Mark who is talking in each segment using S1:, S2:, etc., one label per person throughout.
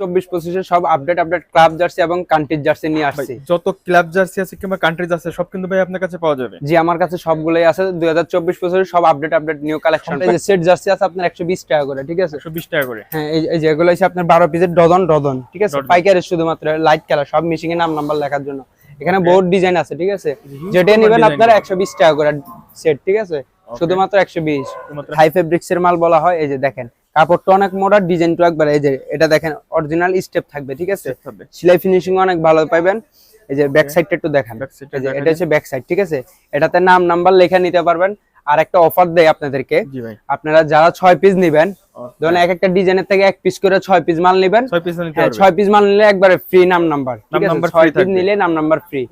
S1: চব্বিশ পঁচিশে সব আপডেট আপডেট ক্লাব জার্সি এবং কান্ট্রির জার্সি নিয়ে আসছি।
S2: যত ক্লাব জার্সি আছে কিংবা কান্ট্রিজ আছে সব কিন্তু ভাই আপনার কাছে পাওয়া যাবে।
S1: জি আমার কাছে সবগুলোই আছে। দুই হাজার চব্বিশ পঁচিশের সব update update new collection set jersey আছে আপনার একশো বিশ টাকা করে ঠিক আছে?
S2: একশো বিশ টাকা করে।
S1: হ্যাঁ এই যেগুলো হচ্ছে আপনার বারো পিসের ডজন ডজন ঠিক আছে। পাইকারের শুধুমাত্র লাইট কালার সব মিশিং এর নাম নাম্বার লেখার জন্য। এখানে. বহুত ডিজাইন আছে ঠিক আছে? যেটা নেবেন আপনার একশো বিশ টাকা করে সেট ঠিক আছে? শুধুমাত্র একশো বিশ। হাই ফেব্রিক্স এর মাল বলা হয় এই যে দেখেন কাপড়টা অনেক মোটা ডিজাইনটা একবার এই যে এটা দেখেন অরিজিনাল স্টেপ থাকবে ঠিক আছে? সেলাই ফিনিশিং অনেক ভালো পাবেন এই যে ব্যাক সাইডটা একটু দেখেন।
S2: টা
S1: এই যে এটা হচ্ছে ব্যাক সাইড ঠিক আছে? এটাতে নাম নাম্বার লেখা নিতে পারবেন। আর একটা অফার দেয় আপনাদেরকে।
S2: জি ভাই।
S1: আপনারা যারা ছয় পিস নেবেন ধরুন এক একটা ডিজাইনের থেকে এক পিস করে ছয় পিস মাল নেবেন।
S2: ছয় পিস
S1: হ্যাঁ পিস মাল নিলে একবারে ফ্রি নাম নাম্বার ঠিক আছে? ছয় পিস নিলে নাম নাম্বার ফ্রি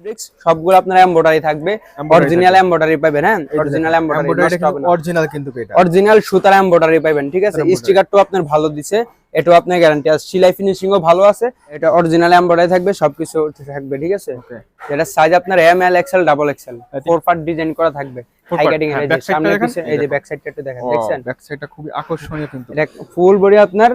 S1: সবগুলো আপনার এমব্রয়ডারি থাকবে। অরিজিনাল এমব্রয়ডারি পাবেন হ্যাঁ? অরিজিনাল এমব্রয়ডারি
S2: অরিজিনাল কিন্তু এটা।
S1: অরিজিনাল সুতার এমব্রয়ডারি পাবেন ঠিক আছে? স্টিকারটাও আপনার ভালো দিছে এটাও আপনার গ্যারান্টি আছে। সেলাই ফিনিশিং ও ভালো আছে এটা অরিজিনাল এমব্রয়ডারি থাকবে সবকিছু থাকবে ঠিক আছে. এটা সাইজ আপনার M L XL double XL four part design করা থাকবে। হাই কাটিং
S2: হ্যাঁ,
S1: এর
S2: back side টা
S1: সামনে
S2: দেখেন,
S1: পিছে
S2: এই
S1: এই যে ব্যাক সাইডটা একটু দেখেন দেখছেন?
S2: ব্যাক সাইডটা খুবই আকর্ষণীয় কিন্তু।
S1: এটা ফুল বডি আপনার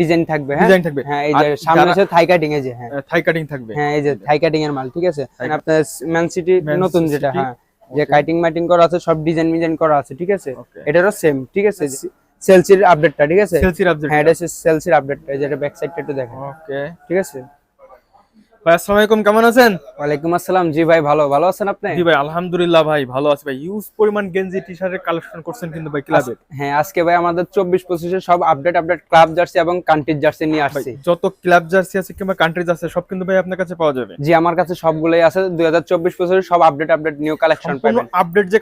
S1: ডিজাইন থাকবে হ্যাঁ?
S2: ডিজাইন থাকবে।
S1: হ্যাঁ এই যে সামনে আছে থাই কাটিং এই যে হ্যাঁ।
S2: থাই কাটিং থাকবে।
S1: হ্যাঁ এই যে থাই কাটিং এর মাল ঠিক আছে?
S2: মানে
S1: আপনার ম্যান সিটি নতুন যেটা হ্যাঁ যে কাটিং মাইটিং করা আছে সব ডিজাইন মিজাইন করা আছে ঠিক আছে. এটারও সেম ঠিক আছে? সেলসির আপডেটটা ঠিক আছে?
S2: সেলসির আপডেট
S1: হ্যাঁ এটা সেলসির আপডেটটা যেটা ব্যাক সাইডটা একটু দেখেন।
S2: ওকে
S1: ঠিক আছে?
S2: ভাই আসসালামু আলাইকুম কেমন আছেন?
S1: ওয়ালাইকুম আসসালাম। জি ভাই ভালো। ভালো আছেন আপনি?
S2: জি ভাই আলহামদুলিল্লাহ ভাই ভালো আছি ভাই। ইউজ পরিমাণ গেঞ্জি টি শার্টের কালেকশন করছেন কিন্তু ভাই ক্লাবে
S1: হ্যাঁ আজকে ভাই আমাদের সব আপডেট আপডেট ক্লাব জার্সি এবং কান্ট্রির জার্সি নিয়ে আসছি।
S2: যত ক্লাব জার্সি আছে কিংবা কান্ট্রিজ আছে সব কিন্তু ভাই আপনার কাছে পাওয়া যাবে।
S1: জি আমার কাছে সবগুলোই আছে। দুই হাজার চব্বিশ পঁচিশে সব আপডেট আপডেট নিউ কালেকশন পাবেন।
S2: আপডেট যে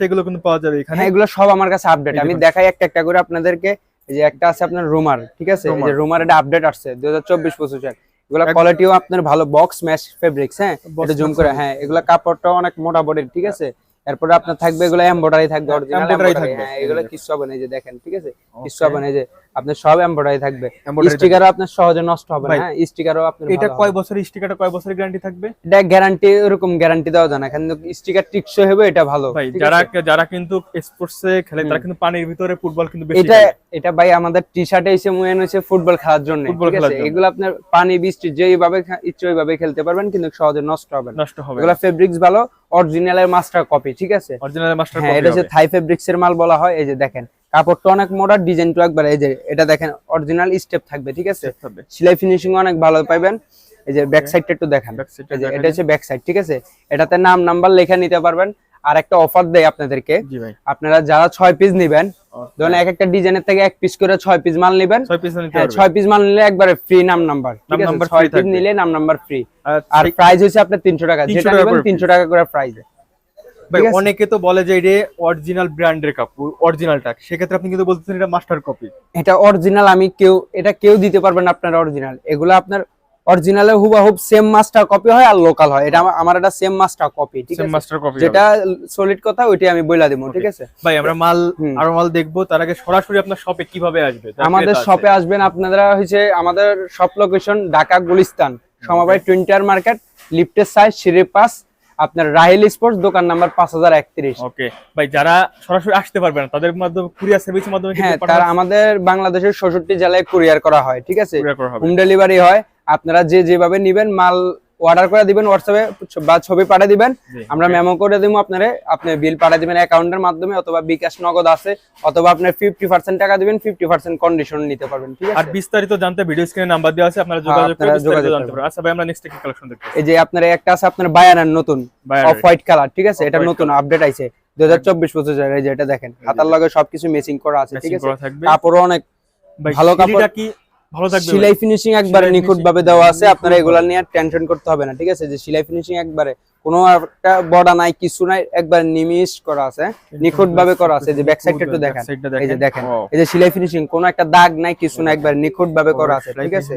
S2: সেগুলো কিন্তু পাওয়া যাবে এখানে।
S1: হ্যাঁ এগুলো সব আমার কাছে আপডেট আমি দেখাই একটা একটা করে আপনাদেরকে। এই যে একটা আছে আপনার রুমার ঠিক আছে? এই যে
S2: রুমার।
S1: রুমার এটা আপডেট আসছে দুই হাজার চব্বিশ পঁচিশের এগুলো কোয়ালিটিও আপনার ভালো বক্স ম্যাশ ফেব্রিক্স হ্যাঁ এটা জুম করে হ্যাঁ এগুলা কাপড়টা অনেক মোটা বডির ঠিক আছে এরপরে আপনার থাকবে এগুলো এমব্রয়ডারি থাকবে অরিজিনাল এমব্রয়ডারি
S2: থাকবে।
S1: হ্যাঁ এগুলো কিছু হবে না যে দেখেন ঠিক আছে কিছু. হবে না এই যে আপনার সব এমব্রয়ডারি থাকবে। স্টিকারও আপনার সহজে নষ্ট হবে না হ্যাঁ? স্টিকারও আপনার
S2: এটা কয়
S1: হবে।
S2: বছরের স্টিকারটা কয় বছরের গ্যারান্টি থাকবে?
S1: এটা গ্যারান্টি এরকম গ্যারান্টি দেওয়া যায় না। কিন্তু স্টিকার টিকসই হবে এটা ভালো।
S2: ভাই যারা যারা কিন্তু স্পোর্টসে খেলে তারা কিন্তু পানির ভিতরে ফুটবল কিন্তু বেশি
S1: এটা এটা ভাই আমাদের টি শার্টে এসে মুয়েন হচ্ছে ফুটবল খেলার জন্য।
S2: ফুটবল
S1: ঠিক
S2: খেলার
S1: আছে?
S2: জন্য।
S1: এগুলো আপনার পানি বৃষ্টি যেইভাবে ইচ্ছে ওইভাবে খেলতে পারবেন কিন্তু সহজে নষ্ট হবে না।
S2: নষ্ট হবে
S1: এগুলো ফেব্রিক্স ভালো অরিজিনালের মাস্টার কপি ঠিক আছে?
S2: অরিজিনাল মাস্টার
S1: হ্যাঁ এটা হচ্ছে থাই ফেব্রিক্স এর মাল বলা হয় এই যে দেখেন। কাপড়টা অনেক মোটা ডিজাইনটা একবার এই যে এটা দেখেন অরিজিনাল স্টেপ থাকবে ঠিক আছে? সেলাই ফিনিশিং অনেক ভালো পাবেন এই যে ব্যাক সাইডটা একটু দেখেন। এটা হচ্ছে ব্যাক সাইড ঠিক আছে? এটাতে নাম নাম্বার লেখা নিতে পারবেন। আর একটা অফার দেয় আপনাদেরকে।
S2: জি ভাই।
S1: আপনারা যারা ছয় পিস নেবেন ধরুন এক একটা ডিজাইনের থেকে এক পিস করে ছয় পিস মাল নেবেন।
S2: ছয় পিস
S1: হ্যাঁ পিস মাল নিলে একবারে ফ্রি নাম নাম্বার ঠিক আছে? ছয় পিস নিলে নাম নাম্বার ফ্রি
S2: আর
S1: প্রাইস হচ্ছে আপনার তিনশো টাকা। যেটা নেবেন তিনশো টাকা করে প্রাইস
S2: ভাই? অনেকে তো বলে যে এটা অরিজিনাল ব্র্যান্ডের কাপড় অরিজিনালটা সেক্ষেত্রে আপনি কিন্তু বলতেছেন এটা মাস্টার কপি
S1: এটা অরিজিনাল আমি কেউ এটা কেউ দিতে পারবেন আপনার অরিজিনাল এগুলো আপনার অরিজিনালে হুবাহুব সেম মাস্টার কপি হয় আর লোকাল হয়। এটা আমার- এটা সেম মাস্টার কপি ঠিক আছে?
S2: মাস্টার কপি
S1: যেটা সলিড কথা ওইটাই আমি বইলা দিব ঠিক আছে?
S2: ভাই আমরা মাল। আরও মাল দেখব তার আগে সরাসরি আপনার শপে কীভাবে আসবে?
S1: আমাদের শপে আসবেন আপনারা হচ্ছে আমাদের শপ লোকেশন ঢাকা গুলিস্তান। সমবায় টুইন্টার মার্কেট লিফটের সাইজ সিঁড়ি পাস আপনার রাহেল স্পোর্টস দোকান নাম্বার পাঁচ হাজার একত্রিশ।
S2: ওকে ভাই যারা সরাসরি আসতে পারবে না তাদের মাধ্যমে কুরিয়ার সার্ভিসের মাধ্যমে
S1: হ্যাঁ তারা আমাদের বাংলাদেশের ষষট্টি জেলায় কুরিয়ার করা হয় ঠিক আছে? হোম ডেলিভারি হয় আপনারা যে যেভাবে নিবেন মাল অর্ডার করে দিবেন হোয়াটসঅ্যাপে বা ছবি পাঠিয়ে দিবেন। আমরা মেমো করে দিব আপনারে। আপনি বিল পাঠিয়ে দিবেন অ্যাকাউন্টের মাধ্যমে অথবা বিকাশ নগদ আছে অথবা আপনি ফিফটি পার্সেন্ট টাকা দিবেন ফিফটি পার্সেন্ট কন্ডিশন নিতে পারবেন ঠিক
S2: আর বিস্তারিত জানতে ভিডিও স্ক্রিনে নাম্বার দেওয়া আছে আপনারা যোগাযোগ করে বিস্তারিত জানতে পারবেন। আচ্ছা ভাই আমরা নেক্সট কি কালেকশন
S1: এই যে আপনার একটা আছে আপনার বায়ানার নতুন অফ হোয়াইট কালার ঠিক আছে? এটা নতুন আপডেট আইছে। দুই হাজার চব্বিশ পঁচিশ এই যে এটা দেখেন। হাতার লগে সবকিছু মেসিং করা আছে ঠিক আছে? কাপড়ও অনেক ভালো কাপড়-
S2: কি ভালো থাকবে
S1: সেলাই ফিনিশিং একবারে নিখুঁত ভাবে দেওয়া আছে আপনারা এগুলা। নিয়ে টেনশন করতে হবে না ঠিক আছে? যে সেলাই ফিনিশিং একবারে কোনো একটা বডা নাই কিছু নাই একবার নিমিশ করা আছে নিখুঁত ভাবে করা আছে। যে ব্যাক সাইডটা একটু দেখেন। এই যে দেখেন এই যে সেলাই ফিনিশিং কোনো একটা দাগ নাই কিছু না একবার নিখুঁত ভাবে করা আছে ঠিক আছে?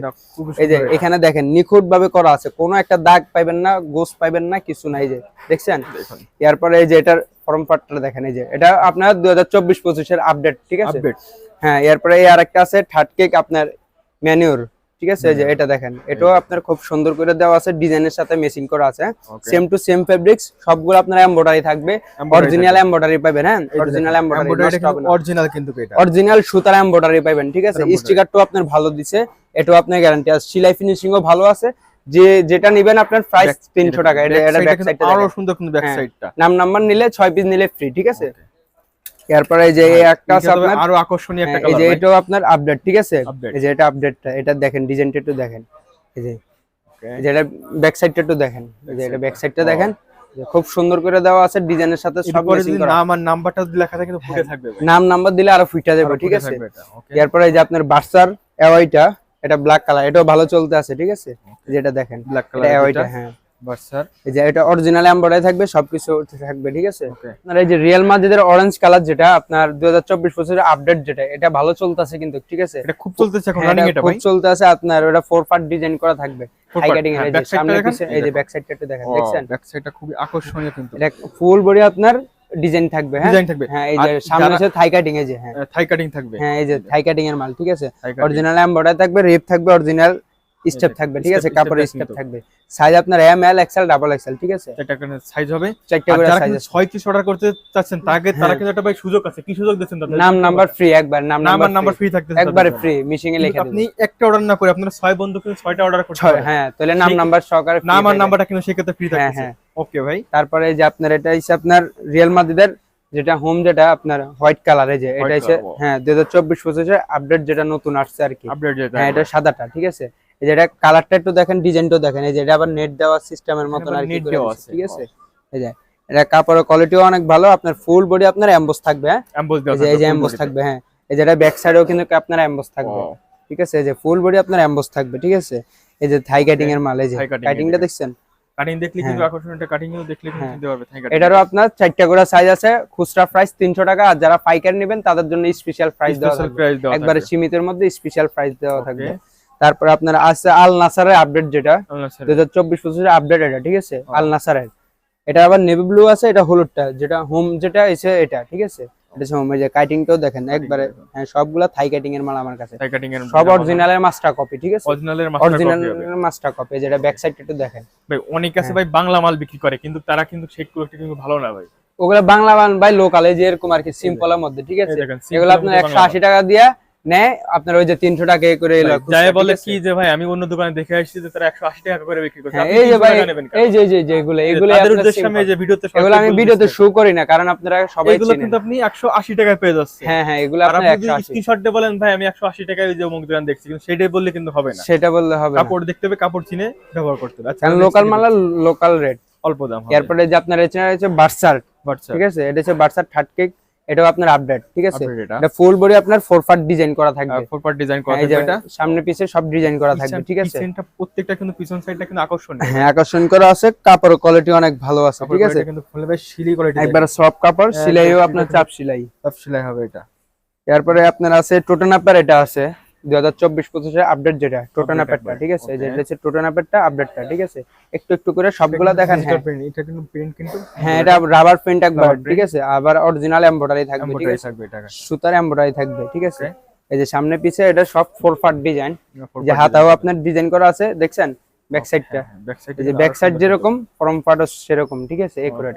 S1: এই যে এখানে দেখেন নিখুঁত ভাবে করা আছে কোনো একটা দাগ পাইবেন না গোস পাইবেন না কিছু নাই যে দেখছেন? এরপরে এই যে এটার ফর্ম পার্টটা দেখেন এই যে এটা আপনার দুই হাজার চব্বিশ পঁচিশের আপডেট ঠিক আছে? হ্যাঁ এরপরে এই আরেকটা আছে থার্ড কেক আপনার ম্যানিউর ঠিক আছে? যে এটা দেখেন এটাও আপনার খুব সুন্দর করে দেওয়া আছে ডিজাইনের সাথে মেসিং করা আছে। সেম টু সেম ফেব্রিক্স সবগুলো আপনার এমব্রয়ডারি থাকবে। অরিজিনাল এমব্রয়ডারি পাবেন হ্যাঁ? অরিজিনাল এমব্রয়ডারি
S2: অরিজিনাল কিন্তু এটা।
S1: অরিজিনাল সুতার এমব্রয়ডারি পাবেন ঠিক আছে। স্টিকারটাও আপনার ভালো দিছে এটাও আপনার গ্যারান্টি আছে। সেলাই ফিনিশিংও ভালো আছে। যে যেটা নেবেন আপনার প্রাইস
S2: Back-
S1: তিনশো টাকা। এটা এটা ব্যাক সাইডটা
S2: আরও সুন্দর কিন্তু ব্যাক। সাইডটা
S1: নাম নাম্বার নিলে ছয় পিস নিলে ফ্রি ঠিক আছে? এরপরে যে একটা আছে আপনার
S2: আরও আকর্ষণীয় একটা
S1: হ্যাঁ, এই যে এটাও আপনার আপডেট ঠিক আছে? এই যে এটা আপডেটটা এটা দেখেন ডিজাইনটা একটু দেখেন। এই যে. এটা ব্যাক সাইডটা একটু দেখেন। এই যে এটা ব্যাক সাইডটা. দেখেন। খুব সুন্দর করে দেওয়া আছে ডিজাইনের সাথে সব ম্যাচিং করা।
S2: নাম আর নাম্বারটা লেখা থাকে কিন্তু ফুটে থাকবে ভাই।
S1: নাম নাম্বার দিলে আরও ফিটা যাবে ঠিক আছে?
S2: থাকবে?
S1: এরপরে এই যে আপনার বার্সার এওয়াইটা এটা ব্ল্যাক কালার এটাও ভালো চলতে আছে ঠিক আছে? যেটা দেখেন ব্ল্যাক
S2: color
S1: এওয়াইটা হ্যাঁ। এই যে এটা অরিজিনাল এমব্রয়ডারি থাকবে সবকিছু থাকবে ঠিক আছে?
S2: ওকে
S1: এই যে রিয়েল মাদ্রিদের অরেঞ্জ কালার যেটা আপনার 2024 বছরের আপডেট যেটা এটা ভালো চলতেছে কিন্তু ঠিক আছে?
S2: এটা খুব চলতেছে এখন
S1: হ্যাঁ,
S2: রানিং
S1: এটা
S2: এটা
S1: খুব
S2: ভাই?
S1: আপনার ওটা ফোর পার্ট ডিজাইন করা থাকবে হাই কাটিং এর
S2: হ্যাঁ,
S1: এই যে
S2: back side টা
S1: সামনে
S2: এই
S1: এই যে ব্যাক সাইডটা একটু দেখেন দেখছেন?
S2: ব্যাক সাইডটা খুবই আকর্ষণীয় কিন্তু।
S1: এটা ফুল বডি আপনার ডিজাইন থাকবে হ্যাঁ?
S2: ডিজাইন থাকবে।
S1: হ্যাঁ এই যে সামনে আছে থাই কাটিং এই যে হ্যাঁ।
S2: থাই কাটিং থাকবে।
S1: হ্যাঁ এই যে থাই কাটিং এর মাল ঠিক আছে? অরিজিনাল এমব্রয়ডারি থাকবে রেপ থাকবে অরিজিনাল স্টেপ থাকবে ঠিক আছে? কাপড়ের স্টেপ থাকবে। সাইজ আপনার M L XL double XL ঠিক আছে?
S2: এটা সাইজ হবে।
S1: চারটা করে সাইজ
S2: কিন্তু ছয় পিস অর্ডার করতে চাচ্ছেন তাকে তারা
S1: হ্যাঁ।
S2: কিন্তু একটা ভাই সুযোগ আছে। কি সুযোগ দিচ্ছেন তাদের?
S1: নাম নাম্বার ফ্রি একবার নাম
S2: নাম
S1: নাম্বার
S2: নাম্বার
S1: ফ্রি
S2: থাকতেছে
S1: একবারে ফ্রি মিশিং এ লিখে
S2: আপনি একটা অর্ডার না করে আপনারা ছয় বন্ধু কিন্তু ছয়টা অর্ডার করতে পারেন।
S1: হ্যাঁ তাহলে নাম নাম্বার সহকারে
S2: নাম আর নাম্বারটা কিন্তু সেক্ষেত্রে ফ্রি
S1: হ্যাঁ, হ্যাঁ।
S2: ওকে ভাই।
S1: তারপরে যে আপনার এটা হচ্ছে আপনার রিয়েল মাদ্রিদের যেটা হোম যেটা আপনার হোয়াইট কালারে যে এটা হচ্ছে হ্যাঁ দুই হাজার চব্বিশ পঁচিশে আপডেট যেটা নতুন আসছে আর কি।
S2: আপডেট যেটা
S1: হ্যাঁ। এটা সাদাটা ঠিক আছে? এই যে এটা কালারটা একটু দেখেন ডিজাইনটাও দেখেন। এই যে এটা আবার নেট দেওয়া সিস্টেমের মতন আর
S2: দেওয়া আছে,
S1: ঠিক আছে? এই যে এটা কাপড়ের কোয়ালিটিও অনেক ভালো আপনার ফুল বডি আপনার এমবোস থাকবে হ্যাঁ?
S2: এমবোস
S1: এই
S2: দেওয়া
S1: যে এই যে
S2: থাকবে,
S1: এমবোস থাকবে হ্যাঁ। এই যে এটা ব্যাক সাইডেও কিন্তু আপনার এমবোস থাকবে ঠিক আছে? এই যে ফুল বডি আপনার এমবোস থাকবে ঠিক আছে? এই যে থাই কাটিং এর মাল এই যে কাটিংটা দেখছেন?
S2: কাটিং দেখলে কিন্তু
S1: হ্যাঁ।
S2: দেখলে কিন্তু
S1: হ্যাঁ।
S2: পারবে থাই কাটিং
S1: এটারও আপনার চারটা করে সাইজ আছে খুচরা প্রাইস তিনশো টাকা আর যারা পাইকারি নেবেন তাদের জন্য স্পেশাল প্রাইস দেওয়া থাকবে। একবারে। সীমিতের মধ্যে স্পেশাল প্রাইস দেওয়া থাকবে. তারপর আপনার আছে আল নাসারের আপডেট যেটা দুই হাজার চব্বিশ পঁচিশের আপডেট এটা ঠিক আছে? আল নাসারের। এটা আবার নেভি ব্লু আছে এটা হলুদটা যেটা হোম যেটা এসে এটা ঠিক আছে? এটা হোম এই যে কাটিংটাও দেখেন একবারে হ্যাঁ সবগুলা থাই কাটিং এর মাল আমার কাছে।
S2: থাই কাটিং এর
S1: সব মাস্টার কপি ঠিক আছে?
S2: Master
S1: original
S2: copy
S1: master copy যেটা ব্যাক সাইডটা একটু দেখেন।
S2: ভাই অনেক আছে
S1: হ্যাঁ।
S2: ভাই বাংলা মাল বিক্রি করে কিন্তু তারা কিন্তু কোয়ালিটি কিন্তু ভালো না ভাই।
S1: ওগুলা বাংলা বাই লোকাল যে এরকম আর কি সিম্পলের মধ্যে ঠিক আছে? এগুলো আপনার
S2: মধ্যে
S1: একশো
S2: বাংলা
S1: আশি টাকা দিয়ে নেয় আপনার ওই যে তিনশো টাকা করে
S2: যাই বলে কি যে ভাই আমি অন্য দোকানে দেখে আসছি যে তারা 180 টাকা করে বিক্রি করছে।
S1: হ্যাঁ, এই যে ভাই
S2: টাকা নেবেন কেন?
S1: এই যে যে যেগুলো এগুলো
S2: আমি যে ভিডিওতে
S1: এগুলো আমি ভিডিওতে শো করি না কারণ আপনারা সবাই
S2: এগুলো কিন্তু আপনি 180 টাকায় পেয়ে যাচ্ছে
S1: হ্যাঁ হ্যাঁ এগুলো
S2: আপনি
S1: একশো আশি।
S2: স্ক্রিনশট দিয়ে বলেন ভাই আমি 180 টাকায় যে অমুক দোকান দেখছি। কিন্তু সেটাই বললে কিন্তু হবে না।
S1: সেটা বললে হবে
S2: কাপড় দেখতে হবে কাপড় চিনে ব্যবহার করতে হবে। আচ্ছা
S1: কারণ লোকাল মাল লোকাল রেট
S2: অল্প দাম
S1: এরপরে যে আপনার এটা হচ্ছে বার্সার ঠিক আছে? এটা হচ্ছে বার্সার থার্ড কেক এটাও আপনার আপডেট ঠিক আছে?
S2: এটা।
S1: ফুল বডি আপনার ফোর পার্ট ডিজাইন করা থাকবে।
S2: ফোর পার্ট ডিজাইন করা থাকবে এটা।
S1: সামনে পিছে সব ডিজাইন করা থাকবে ঠিক আছে?
S2: পিছনটা প্রত্যেকটা কিন্তু পিছন সাইডটা কিন্তু আকর্ষণীয়।
S1: হ্যাঁ আকর্ষণ করা আছে কাপড় কোয়ালিটি অনেক ভালো আছে ঠিক আছে?
S2: কিন্তু ফুল ভাই সিলি কোয়ালিটি
S1: একবার সব কাপড়
S2: হ্যাঁ,
S1: সিলাইও আপনার চাপ সিলাই।
S2: চাপ সেলাই হবে এটা।
S1: তারপরে আপনার আছে টোটানাপার এটা আছে। দুই হাজার চব্বিশ পঁচিশের আপডেট যেটা ঠিক আছে? যেটা হচ্ছে আপডেটটা ঠিক আছে? একটু একটু করে সবগুলা দেখেন হ্যাঁ।
S2: এটা কিন্তু প্রিন্ট কিন্তু
S1: হ্যাঁ এটা রাবার প্রিন্ট একবার ঠিক আছে? আবার অরিজিনাল এমব্রয়ডারি থাকবে ঠিক আছে? সুতার এমব্রয়ডারি থাকবে ঠিক আছে? এই যে সামনে পিছে এটা সব ফোর পার্ট ডিজাইন যে হাতাও আপনার ডিজাইন করা আছে দেখছেন? ব্যাক সাইডটা এই যে ব্যাক সাইড যেরকম ফ্রম পার্টও সেরকম ঠিক আছে? একুরেট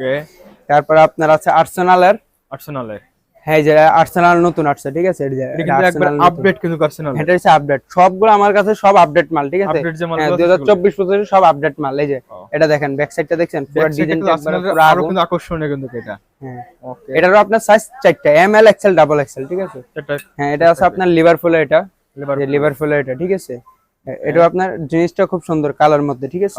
S1: তারপর আপনার আছে আর্সেনালের
S2: আর্সেনালের।
S1: হ্যাঁ যে আর্সেনাল নতুন আসছে ঠিক আছে?
S2: এটা কিন্তু একবার
S1: আর্সেনাল নতুন।
S2: আপডেট কিন্তু আর্সেনাল
S1: এটা হচ্ছে আপডেট সবগুলো আমার কাছে সব আপডেট মাল ঠিক আছে? হ্যাঁ সব আপডেট মাল এই যে এটা দেখেন ব্যাক সাইডটা দেখছেন? পুরো ডিজাইন পুরো আরও
S2: কিন্তু আকর্ষণীয় কিন্তু এটা।
S1: হ্যাঁ। এটারও আপনার সাইজ চারটা M L XL double XL ঠিক আছে? হ্যাঁ এটা আছে আপনার এটা। এটা ঠিক আছে? আপনার জিনিসটা খুব সুন্দর কালার মধ্যে ঠিক আছে?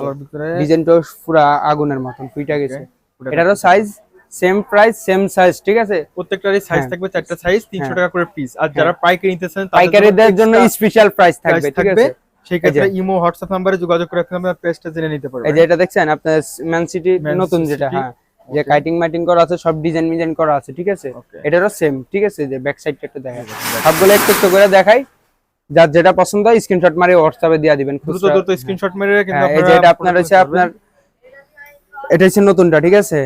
S1: পুরা আগুনের মতন ফুইটা গেছে। এটারও size same price same size ঠিক আছে?
S2: প্রত্যেকটারই সাইজ
S1: হ্যাঁ।
S2: থাকবে চারটা সাইজ 300
S1: হ্যাঁ।
S2: টাকা করে পিস আর যারা পাইকারি নিতেছেন তাদের
S1: পাইকারিদের জন্য স্পেশাল প্রাইস থাকবে ঠিক আছে?
S2: সেই ক্ষেত্রে ইমো হোয়াটসঅ্যাপ নম্বরে যোগাযোগ করে আপনি আপনার পেজটা জেনে নিতে পারবেন।
S1: এই যে এটা দেখছেন আপনার ম্যান সিটি নতুন যেটা হ্যাঁ। যে কাইটিং মাইটিং করা আছে সব ডিজাইন মিজাইন করা আছে ঠিক আছে. এটারও সেম ঠিক আছে? যে ব্যাক সাইডটা একটু দেখা সবগুলো একটু একটু করে দেখাই। যার যেটা পছন্দ হয় স্ক্রিনশট মারি হোয়াটসঅ্যাপে দিয়ে দিবেন
S2: দ্রুত। দ্রুত স্ক্রিনশট মেরে কিন্তু
S1: হ্যাঁ, এই যে এটা আপনার হচ্ছে আপনার এটা হচ্ছে নতুনটা ঠিক আছে?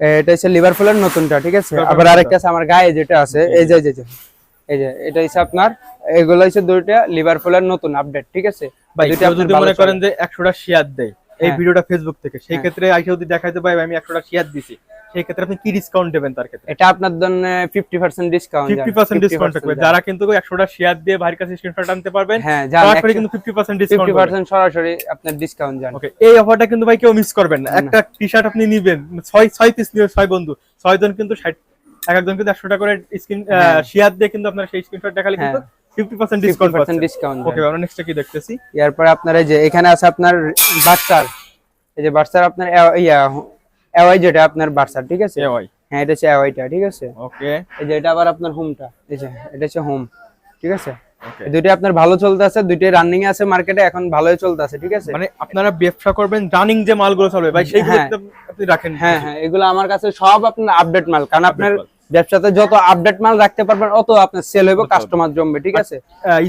S1: এটা হচ্ছে লিভারপুলের নতুনটা ঠিক আছে? আবার আরেকটা আছে আমার গায়ে যেটা আছে এই যে এই যে, এই যে এটা হচ্ছে আপনার এগুলো হচ্ছে দুইটা লিভারপুলের নতুন আপডেট ঠিক আছে? দুইটা
S2: যদি মনে করেন যে 100টা শেয়ার দেয় এই
S1: হ্যাঁ।
S2: ভিডিওটা ফেসবুক থেকে সেই ক্ষেত্রে আইসা যদি দেখাইতে পাই আমি 100টা শেয়ার দিছি। সেই ক্ষেত্রে আপনি কি ডিসকাউন্ট দেবেন তার ক্ষেত্রে?
S1: এটা আপনার জন্য fifty percent discount
S2: fifty percent discount থাকবে। যারা কিন্তু একশোটা শেয়ার দিয়ে ভাইয়ের কাছে স্ক্রিনশট আনতে পারবেন
S1: হ্যাঁ
S2: সরাসরি কিন্তু fifty percent discount
S1: fifty percent সরাসরি আপনার ডিসকাউন্ট যান
S2: ওকে এই অফারটা কিন্তু ভাই কেউ মিস করবেন না। একটা টি শার্ট আপনি নিবেন ছয় ছয় পিস নিবে ছয় বন্ধু। ছয় জন কিন্তু ষাট এক একজন কিন্তু একশো টাকা করে স্ক্রিন
S1: হ্যাঁ।
S2: শেয়ার দিয়ে কিন্তু আপনার সেই স্ক্রিনশট দেখালে কিন্তু ফিফটি পার্সেন্ট
S1: ফিফটি
S2: ডিসকাউন্ট পাচ্ছেন।
S1: ডিসকাউন্ট
S2: ওকে আমরা নেক্সট কি দেখতেছি?
S1: এরপরে আপনার এই যে এখানে আছে আপনার বার্সার এই যে বার্সার আপনার ইয়া এওয়াই যেটা আপনার বার্সার ঠিক আছে?
S2: এওয়াই
S1: হ্যাঁ এটা হচ্ছে এওয়াইটা ঠিক আছে?
S2: ওকে
S1: এই যে এটা আবার আপনার হোমটা এই যে এটা হচ্ছে হোম ঠিক আছে?
S2: ওকে
S1: এই দুইটা আপনার ভালো চলতে আছে দুইটাই রানিং আছে মার্কেটে এখন ভালোই চলতে আছে ঠিক আছে?
S2: মানে আপনারা ব্যবসা করবেন রানিং যে মালগুলো চলবে ভাই সেইগুলো
S1: হ্যাঁ।
S2: আপনি রাখেন।
S1: হ্যাঁ হ্যাঁ এগুলো আমার কাছে সব আপনার আপডেট মাল কারণ আপনার। ব্যবসাতে যত আপডেট মাল রাখতে পারবেন অত আপনার সেল হইব কাস্টমার জমবে ঠিক আছে?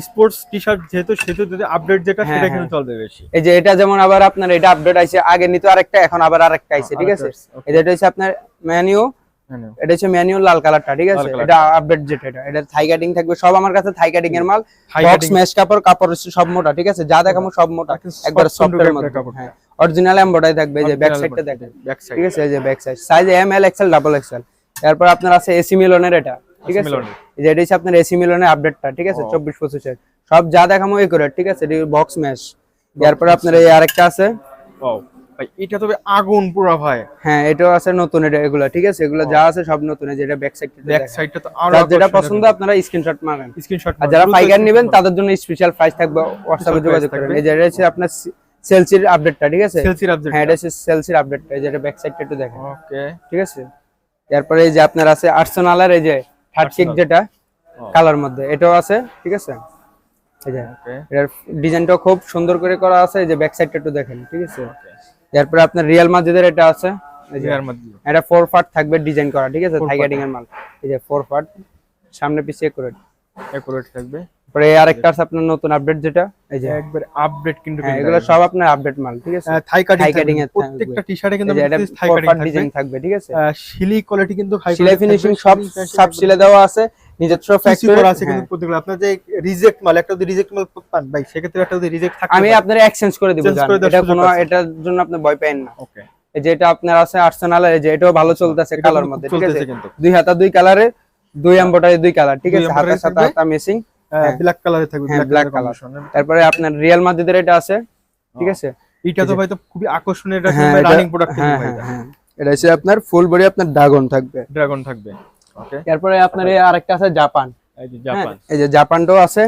S2: স্পোর্টস টি শার্ট যেহেতু সেহেতু যদি আপডেট যেটা
S1: হ্যাঁ,
S2: সেটা কিন্তু
S1: হ্যাঁ।
S2: চলবে বেশি।
S1: এই যে এটা যেমন আবার আপনার এটা আপডেট আইছে আগে নিত আরেকটা এখন আবার আরেকটা আইছে ঠিক আছে? এটা হচ্ছে আপনার ম্যানিউ
S2: হ্যাঁ,
S1: এটা হচ্ছে ম্যানুয়াল লাল কালারটা ঠিক আছে? এটা আপডেট যেটা এটা এটা থাই কাটিং থাকবে সব আমার কাছে থাই কাটিং এর মাল। বক্স ম্যাশ কাপড় কাপড় হচ্ছে সব মোটা ঠিক আছে? যা দেখামো সব মোটা একবার
S2: soft
S1: সফট এর মধ্যে। হ্যাঁ। অরিজিনাল এমব্রয়ডারি থাকবে যে ব্যাক সাইডটা দেখেন
S2: ব্যাক সাইড
S1: ঠিক আছে? এই যে back side size M L XL double XL তারপর আপনার আছে এসি মিলনের এটা ঠিক আছে? এই যে এটা হচ্ছে আপনার এসি মিলনের আপডেটটা ঠিক আছে। চব্বিশ পঁচিশের। সব যা দেখামো এই করে ঠিক আছে? বক্স ম্যাশ তারপর আপনার এই আরেকটা আছে।
S2: এটা তবে আগুন পুরো ভাই।
S1: হ্যাঁ এটাও আছে নতুন এটা এগুলো ঠিক আছে? এগুলো যা আছে সব নতুন এই যে এটা ব্যাক সাইড
S2: ব্যাক সাইডটা তো
S1: আরও যেটা পছন্দ আপনারা স্ক্রিনশট মারেন।
S2: স্ক্রিনশট
S1: আর যারা পাইকার নেবেন তাদের জন্য স্পেশাল প্রাইস থাকবে হোয়াটসঅ্যাপে যোগাযোগ করবেন। এই যে এটা হচ্ছে আপনার সেলসির আপডেটটা ঠিক আছে?
S2: সেলসির আপডেট
S1: হ্যাঁ এটা সেলসির আপডেটটা এই যে এটা ব্যাক সাইডটা একটু দেখেন
S2: ওকে
S1: ঠিক আছে? তারপরে এই যে আপনার আছে আর্সেনালের এই যে থার্ড কিক যেটা কালার মধ্যে এটাও আছে ঠিক আছে? এই যে এটার ডিজাইনটাও খুব সুন্দর করে করা আছে এই যে ব্যাক সাইডটা একটু দেখেন ঠিক আছে? তারপরে আপনার রিয়াল মাদ্রিদের এটা আছে এই যে এটা ফোর পার্ট থাকবে ডিজাইন করা ঠিক আছে?
S2: Four
S1: থাই
S2: part।
S1: কাটিং এর মাল এই যে ফোর পার্ট সামনে পিছিয়ে করে
S2: একুরেট থাকবে।
S1: এই আরেকটা আছে আপনার নতুন আপডেট যেটা এই যে
S2: একবার আপডেট কিন্তু
S1: হ্যাঁ এগুলো সব আপনার আপডেট মাল ঠিক আছে?
S2: থাই কাটিং
S1: এর থাকবে।
S2: প্রত্যেকটা টি-শার্টে কিন্তু থাই কাটিং
S1: ডিজাইন থাকবে। ঠিক আছে?
S2: শিলি কোয়ালিটি কিন্তু হাই
S1: সেলাই ফিনিশিং সব সব সিলে দেওয়া আছে নিজস্ব
S2: ফ্যাক্টরি আছে কিন্তু প্রত্যেকগুলো। আপনার যে রিজেক্ট মাল একটা যদি রিজেক্ট মাল পান ভাই সেক্ষেত্রে একটা যদি রিজেক্ট থাকে
S1: আমি আপনার এক্সচেঞ্জ করে দিব এটা কোনো এটার জন্য আপনি ভয় পাবেন না।
S2: ওকে
S1: এই যে এটা আপনার আছে আর্সেনাল এই যে এটাও ভালো চলতেছে কালার মধ্যে ঠিক আছে? দুই হাতা দুই কালারে দুই এমব্রয়ডারি দুই কালার ঠিক আছে? সাথে হাতা মেসিং হ্যাঁ।
S2: ব্ল্যাক কালারে থাকবে
S1: হ্যাঁ,
S2: ব্ল্যাক কালার
S1: তারপরে আপনার রিয়াল মাদ্রিদের এটা আছে ঠিক আছে?
S2: এটা তো ভাই তো খুবই আকর্ষণীয় এটা
S1: হ্যাঁ,
S2: রানিং প্রোডাক্ট
S1: হ্যাঁ হ্যাঁ হ্যাঁ। এটা হচ্ছে আপনার ফুল বডি আপনার ড্রাগন থাকবে।
S2: ড্রাগন থাকবে ওকে
S1: তারপরে আপনার এই আরেকটা আছে জাপান
S2: এই যে
S1: হ্যাঁ,
S2: জাপান
S1: এই যে জাপানটাও আছে।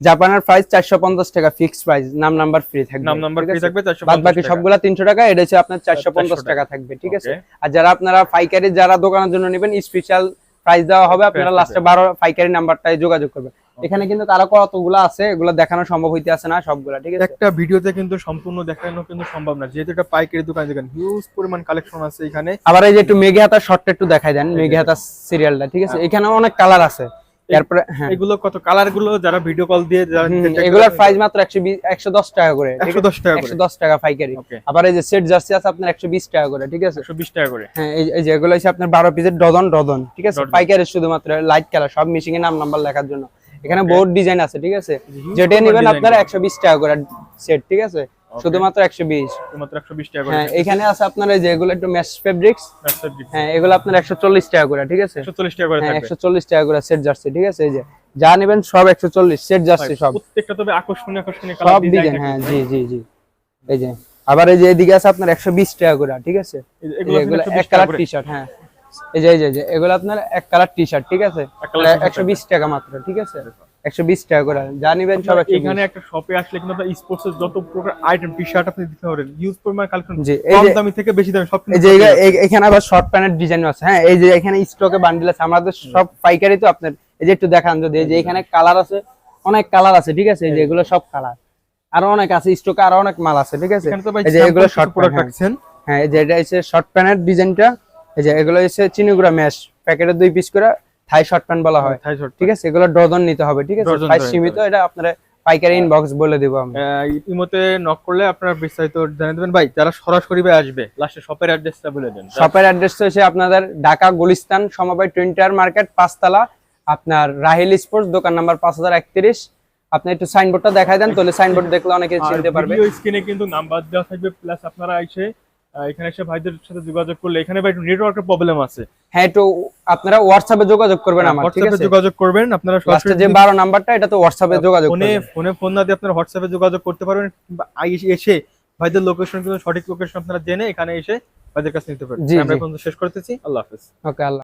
S1: জাপানের প্রাইস চারশো পঞ্চাশ টাকা ফিক্সড প্রাইস নাম নাম্বার ফ্রি থাকবে
S2: নাম নাম্বার ফ্রি থাকবে 450
S1: বাদ বাকি সবগুলা তিনশো টাকা এটা হচ্ছে আপনার চারশো পঞ্চাশ
S2: 450
S1: টাকা থাকবে ঠিক আছে? আর যারা আপনারা পাইকারি যারা দোকানের জন্য নেবেন স্পেশাল প্রাইস দেওয়া হবে আপনারা লাস্টে বারো পাইকারি নাম্বারটায় যোগাযোগ করবেন। এখানে কিন্তু কারও কতগুলো আছে এগুলো দেখানো সম্ভব হইতে আছে না সবগুলা ঠিক আছে?
S2: একটা ভিডিওতে কিন্তু সম্পূর্ণ দেখানো কিন্তু সম্ভব না। যেহেতু এটা পাইকারি দোকান দেখেন হিউজ পরিমাণ কালেকশন আছে এখানে।
S1: আবার এই যে একটু মেঘে হাতার শর্টটা একটু দেখাই দেন মেঘে হাতার সিরিয়ালটা ঠিক আছে? এখানে অনেক কালার আছে। তারপরে হ্যাঁ।
S2: এগুলো কত কালারগুলো যারা ভিডিও কল দিয়ে যারা
S1: হুম,
S2: detect
S1: এগুলোর প্রাইস মাত্র একশো বিশ একশো দশ টাকা করে ঠিক আছে?
S2: 110 টাকা করে।
S1: টাকা পাইকারি। আবার এই যে সেট জার্সি আছে আপনার একশো বিশ টাকা করে ঠিক আছে?
S2: 120 টাকা করে।
S1: হ্যাঁ এই যে এগুলো আপনার বারো পিসের ডজন ডজন ঠিক আছে?
S2: ডজন।
S1: পাইকারের শুধুমাত্র লাইট কালার সব মিশিং এর নাম নাম্বার লেখার জন্য। এখানে. বহুত ডিজাইন আছে ঠিক আছে? যেটা নেবেন আপনার একশো বিশ টাকা করে সেট ঠিক আছে? শুধুমাত্র একশো বিশ।
S2: মাত্র 120 টাকা করে
S1: হ্যাঁ এখানে আছে আপনার এই যে একটু ম্যাশ ফেব্রিক্স হ্যাঁ এগুলো আপনার একশো চল্লিশ টাকা করে ঠিক আছে?
S2: 140 টাকা করে
S1: হ্যাঁ
S2: থাকবে।
S1: একশো চল্লিশ টাকা করে সেট জার্সি ঠিক আছে? এই যে যা নেবেন সব একশো চল্লিশ সেট জার্সি সব।
S2: প্রত্যেকটা তবে আকর্ষণীয় আকর্ষণীয় কালার
S1: ডিজাইন হ্যাঁ জি জি জি। এই যে আবার এই যে এদিকে আছে আপনার একশো বিশ টাকা করে ঠিক আছে?
S2: এগুলো
S1: এক কালার টি শার্ট হ্যাঁ। এই যে এই যে এগুলো আপনার এক কালার টি শার্ট ঠিক আছে একশো বিশ টাকা মাত্র ঠিক আছে একশো বিশ টাকা করে যা নিবেন সব
S2: এখানে একটা শপে আসলে কিন্তু আপনার স্পোর্টস এর যত প্রকার আইটেম টি শার্ট আপনি দিতে পারেন ইউজ পরিমাণ কালেকশন
S1: জি
S2: কম দামি থেকে বেশি দামি সব
S1: এই যে এখানে আবার শর্ট প্যান্টের ডিজাইন আছে হ্যাঁ এই যে এখানে স্টকে বান্ডিল আছে আমাদের সব পাইকারি তো আপনার এই যে একটু দেখান যদি এই যে এখানে কালার আছে অনেক কালার আছে ঠিক আছে এই যে এগুলো সব কালার আরও অনেক আছে স্টকে আরও অনেক মাল আছে ঠিক আছে এই যে এগুলো শর্ট
S2: প্রোডাক্ট
S1: প্রোডাক্ট
S2: রাখছেন
S1: হ্যাঁ এই যে এটা হচ্ছে শর্ট প্যান্টের ডিজাইনটা এই যে এগুলো হচ্ছে চিনিগুড়া ম্যাশ প্যাকেটে দুই পিস করে থাই শর্ট প্যান্ট বলা হয়। ঠিক আছে? এগুলো ডজন নিতে হবে ঠিক আছে? সীমিত এটা আপনারা পাইকারি ইনবক্স বলে দেবো আমি।
S2: ইমোতে নক করলে আপনারা বিস্তারিত জানিয়ে দেবেন। ভাই যারা সরাসরি ভাই আসবে লাস্টে শপের অ্যাড্রেসটা বলে দেন।
S1: শপের অ্যাড্রেস হচ্ছে আপনাদের ঢাকা গুলিস্তান সমবায় টুইন্টার মার্কেট পাঁচতলা। আপনার রাহিল স্পোর্টস দোকান নাম্বার পাঁচ হাজার একত্রিশ। আপনি একটু সাইনবোর্ডটা দেখাই দেন তাহলে সাইনবোর্ড দেখলে অনেকে চিনতে পারবে।
S2: স্ক্রিনে কিন্তু নাম্বার দেওয়া থাকবে প্লাস আপনারা এসে এখানে এসে ভাইদের সাথে যোগাযোগ করলে এখানে ভাই নেটওয়ার্কের প্রবলেম আছে।
S1: হ্যাঁ একটু আপনারা হোয়াটসঅ্যাপে যোগাযোগ করবেন আমার ঠিক আছে?
S2: যোগাযোগ করবেন আপনারা সরাসরি
S1: যে বারো নাম্বারটা এটা তো হোয়াটসঅ্যাপে যোগাযোগ
S2: ফোনে ফোনে ফোন না দিয়ে আপনারা হোয়াটসঅ্যাপে যোগাযোগ করতে পারবেন এসে ভাইদের লোকেশন কিন্তু সঠিক লোকেশন আপনারা জেনে এখানে এসে ভাইদের কাছে নিতে
S1: পারবেন।
S2: আমরা। এখন শেষ করতেছি আল্লাহ হাফেজ।
S1: ওকে আল্লাহ